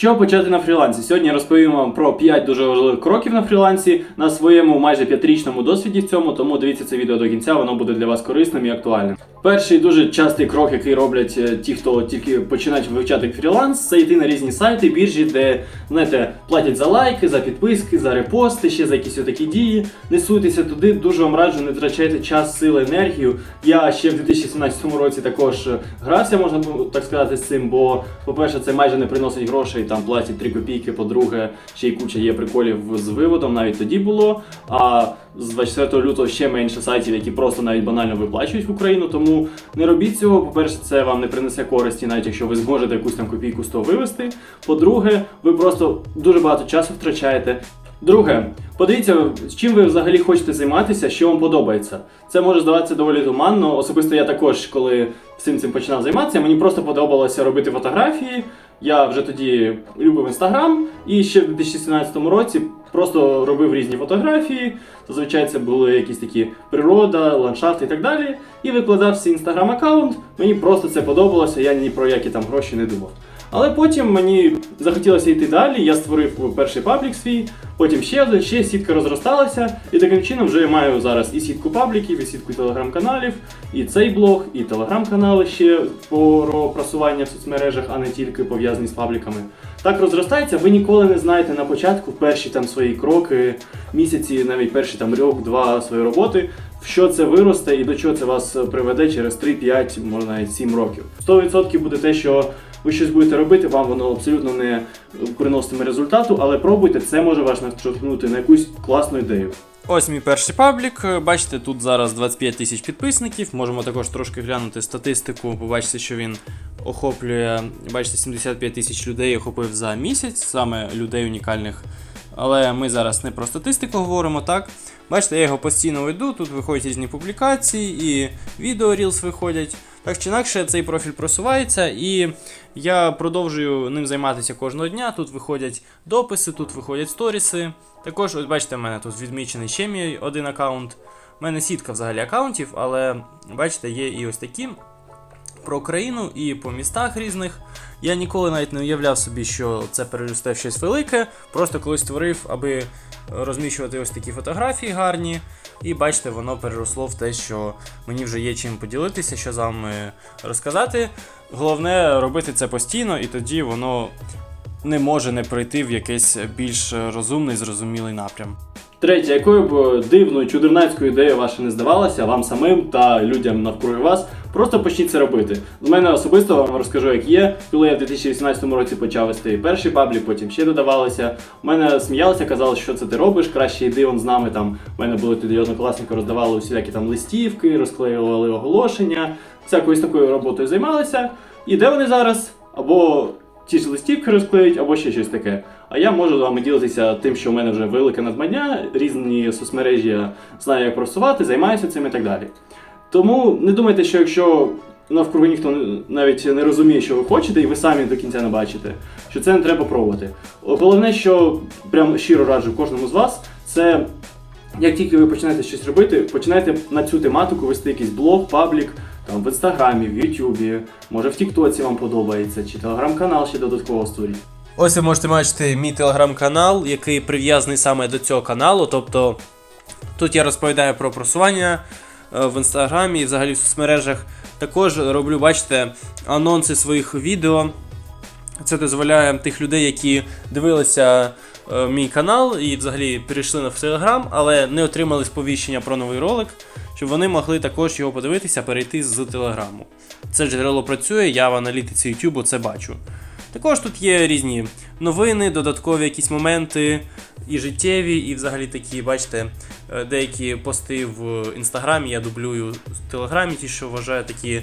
чого почати на фрілансі? Сьогодні розповім вам про 5 дуже важливих кроків на фрілансі на своєму майже п'ятирічному досвіді в цьому, тому дивіться це відео до кінця, воно буде для вас корисним і актуальним. Перший дуже частий крок, який роблять е, ті, хто тільки починають вивчати фріланс, це йти на різні сайти, біржі, де знаєте, платять за лайки, за підписки, за репости, ще за якісь отакі дії. Не туди, дуже вам раджу, не втрачайте час, сили, енергію. Я ще в 2017 році також е, грався, можна так сказати, з цим, бо, по-перше, це майже не приносить грошей, там платять 3 копійки, по-друге, ще й куча є приколів з виводом, навіть тоді було. А з 24 лютого ще менше сайтів, які просто навіть банально виплачують в Україну. Тому не робіть цього. По-перше, це вам не принесе користі, навіть якщо ви зможете якусь там копійку з того вивести. По-друге, ви просто дуже багато часу втрачаєте. Друге, подивіться, з чим ви взагалі хочете займатися, що вам подобається. Це може здаватися доволі туманно. Особисто я також, коли всім цим починав займатися, мені просто подобалося робити фотографії. Я вже тоді любив інстаграм, і ще в 2017 році просто робив різні фотографії. Зазвичай це були якісь такі природа, ландшафт і так далі. І викладав свій інстаграм аккаунт. Мені просто це подобалося, я ні про які там гроші не думав. Але потім мені захотілося йти далі. Я створив перший паблік свій, потім ще один, ще сітка розросталася. І таким чином вже я маю зараз і сітку пабліків, і сітку телеграм-каналів, і цей блог, і телеграм-канали ще про просування в соцмережах, а не тільки пов'язані з пабліками. Так розростається, ви ніколи не знаєте на початку перші там свої кроки, місяці, навіть перші там рік-два своєї роботи, в що це виросте і до чого це вас приведе через 3-5, можна навіть 7 років. 100% буде те, що ви щось будете робити, вам воно абсолютно не приноситиме результату, але пробуйте, це може вас наштовхнути на якусь класну ідею. Ось мій перший паблік. Бачите, тут зараз 25 тисяч підписників. Можемо також трошки глянути статистику, побачите, що він охоплює, бачите, 75 тисяч людей охопив за місяць, саме людей унікальних. Але ми зараз не про статистику говоримо, так? Бачите, я його постійно веду, тут виходять різні публікації, і відео Reels виходять. Так чи інакше, цей профіль просувається, і я продовжую ним займатися кожного дня. Тут виходять дописи, тут виходять сторіси. Також, ось бачите, в мене тут відмічений ще мій один аккаунт. У мене сітка взагалі аккаунтів, але бачите, є і ось такі про Україну і по містах різних. Я ніколи навіть не уявляв собі, що це переросте в щось велике. Просто колись створив, аби розміщувати ось такі фотографії гарні. І бачите, воно переросло в те, що мені вже є чим поділитися, що з вами розказати. Головне робити це постійно, і тоді воно не може не пройти в якийсь більш розумний, зрозумілий напрям. Третє, якою б дивною чудернацькою ідеєю ваша не здавалася вам самим та людям навкруги вас, просто почніть це робити. З мене особисто вам розкажу, як є. Коли я в 2018 році почав вести перший паблік, потім ще додавалися. У мене сміялися, казали, що це ти робиш, краще йди он з нами. Там у мене були тоді однокласники, роздавали усілякі там листівки, розклеювали оголошення, всякою такою роботою займалися. І де вони зараз? Або ті ж листівки розклеють, або ще щось таке. А я можу з вами ділитися тим, що в мене вже велике надмання, різні соцмережі знаю, як просувати, займаюся цим і так далі. Тому не думайте, що якщо навкруги ніхто навіть не розуміє, що ви хочете, і ви самі до кінця не бачите, що це не треба пробувати. Головне, що прям щиро раджу кожному з вас, це як тільки ви починаєте щось робити, починайте на цю тематику вести якийсь блог, паблік, там в інстаграмі, в Ютубі, може в Тіктоці вам подобається, чи телеграм-канал ще додатково створіть. Ось ви можете бачити мій телеграм-канал, який прив'язаний саме до цього каналу. Тобто тут я розповідаю про просування в інстаграмі і взагалі в соцмережах. Також роблю, бачите, анонси своїх відео. Це дозволяє тих людей, які дивилися е, мій канал і взагалі перейшли на Телеграм, але не отримали сповіщення про новий ролик, щоб вони могли також його подивитися, перейти з Телеграму. Це джерело працює, я в аналітиці YouTube це бачу. Також тут є різні новини, додаткові якісь моменти, і життєві, і взагалі такі, бачите, е, деякі пости в інстаграмі я дублюю в телеграмі, ті, що вважаю такі,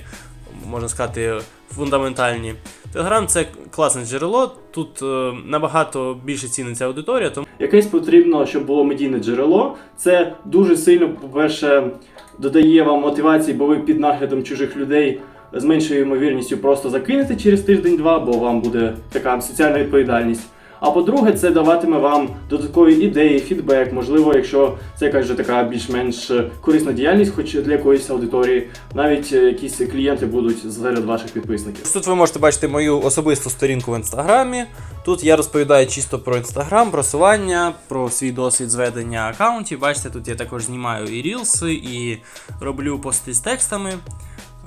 можна сказати, фундаментальні. Телеграм це класне джерело, тут е, набагато більше ціниться аудиторія, тому Якесь потрібно, щоб було медійне джерело. Це дуже сильно, по-перше, додає вам мотивації, бо ви під наглядом чужих людей з меншою ймовірністю просто закинете через тиждень-два, бо вам буде така соціальна відповідальність. А по-друге, це даватиме вам додаткові ідеї, фідбек. Можливо, якщо це якась вже така більш-менш е, корисна діяльність, хоч для якоїсь аудиторії, навіть е, якісь клієнти будуть серед ваших підписників. Тут ви можете бачити мою особисту сторінку в інстаграмі. Тут я розповідаю чисто про інстаграм, просування, про свій досвід зведення аккаунтів. Бачите, тут я також знімаю і рілси, і роблю пости з текстами.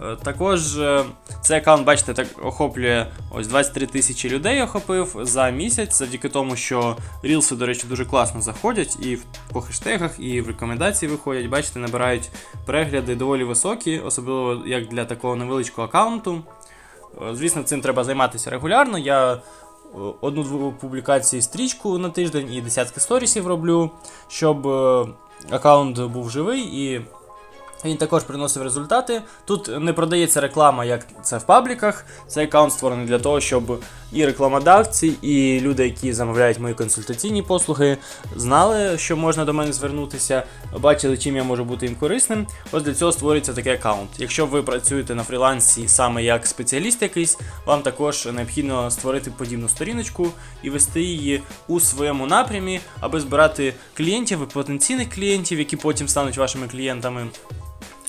Е, Також е, цей аккаунт, бачите, так охоплює ось 23 тисячі людей охопив за місяць, завдяки тому, що рілси, до речі, дуже класно заходять і по хештегах, і в рекомендації виходять. Бачите, набирають перегляди доволі високі, особливо як для такого невеличкого аккаунту. Е, Звісно, цим треба займатися регулярно. Я одну-дву публікації стрічку на тиждень і десятки сторісів роблю, щоб аккаунт був живий і він також приносив результати. Тут не продається реклама, як це в пабліках. Цей аккаунт створений для того, щоб і рекламодавці, і люди, які замовляють мої консультаційні послуги, знали, що можна до мене звернутися, бачили, чим я можу бути їм корисним. Ось для цього створюється такий аккаунт. Якщо ви працюєте на фрілансі саме як спеціаліст якийсь, вам також необхідно створити подібну сторіночку і вести її у своєму напрямі, аби збирати клієнтів і потенційних клієнтів, які потім стануть вашими клієнтами.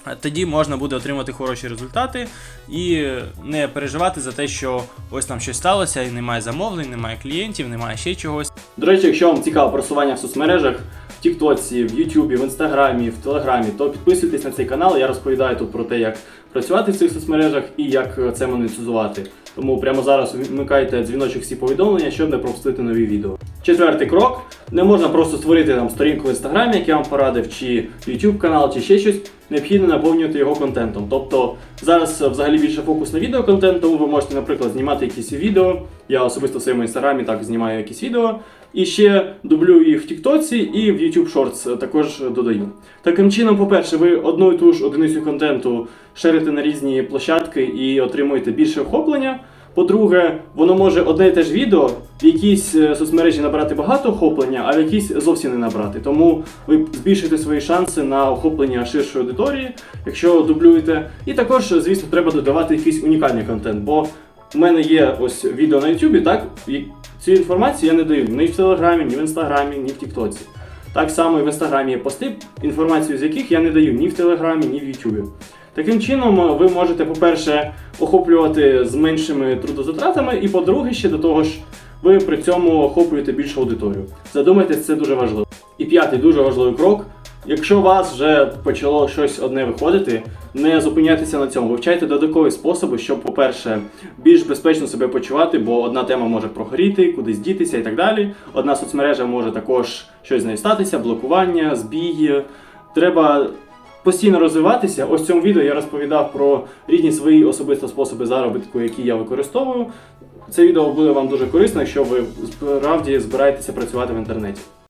А Тоді можна буде отримати хороші результати і не переживати за те, що ось там щось сталося, і немає замовлень, немає клієнтів, немає ще чогось. До речі, якщо вам цікаво просування в соцмережах, в Тіктоці, в Ютубі, в Інстаграмі, в Телеграмі, то підписуйтесь на цей канал. Я розповідаю тут про те, як працювати в цих соцмережах і як е, це монетизувати. Тому прямо зараз вмикайте дзвіночок всі повідомлення, щоб не пропустити нові відео. Четвертий крок: не можна просто створити там сторінку в інстаграмі, як я вам порадив, чи YouTube канал, чи ще щось. Необхідно наповнювати його контентом. Тобто зараз взагалі більше фокус на відеоконтент, тому ви можете, наприклад, знімати якісь відео. Я особисто в своєму інстаграмі так знімаю якісь відео. І ще дублюю їх в Тіктоці і в YouTube Shorts також додаю. Таким чином, по-перше, ви одну і ту ж одиницю контенту шерите на різні площадки і отримуєте більше охоплення. По-друге, воно може одне і те ж відео в якійсь е, соцмережі набрати багато охоплення, а в якійсь зовсім не набрати. Тому ви збільшуєте свої шанси на охоплення ширшої аудиторії, якщо дублюєте. І також, звісно, треба додавати якийсь унікальний контент. Бо у мене є ось відео на YouTube, так цю інформацію я не даю ні в Телеграмі, ні в Інстаграмі, ні в Тіктоці. Так само і в Інстаграмі є пости, інформацію з яких я не даю ні в Телеграмі, ні в Ютубі. Таким чином, е, ви можете, по-перше, охоплювати з меншими трудозатратами, і по-друге, ще до того ж, ви при цьому охоплюєте більшу аудиторію. Задумайтесь, це дуже важливо. І п'ятий дуже важливий крок. Якщо у вас вже почало щось одне виходити, не зупиняйтеся на цьому. Вивчайте додаткові способи, щоб, по-перше, більш безпечно себе почувати, бо одна тема може прогоріти, кудись дітися і так далі. Одна соцмережа може також щось з нею статися, блокування, збій. Треба постійно розвиватися. Ось в цьому відео я розповідав про різні свої особисті способи заробітку, які я використовую. Це відео буде вам дуже корисно, якщо ви справді збираєтеся працювати в інтернеті.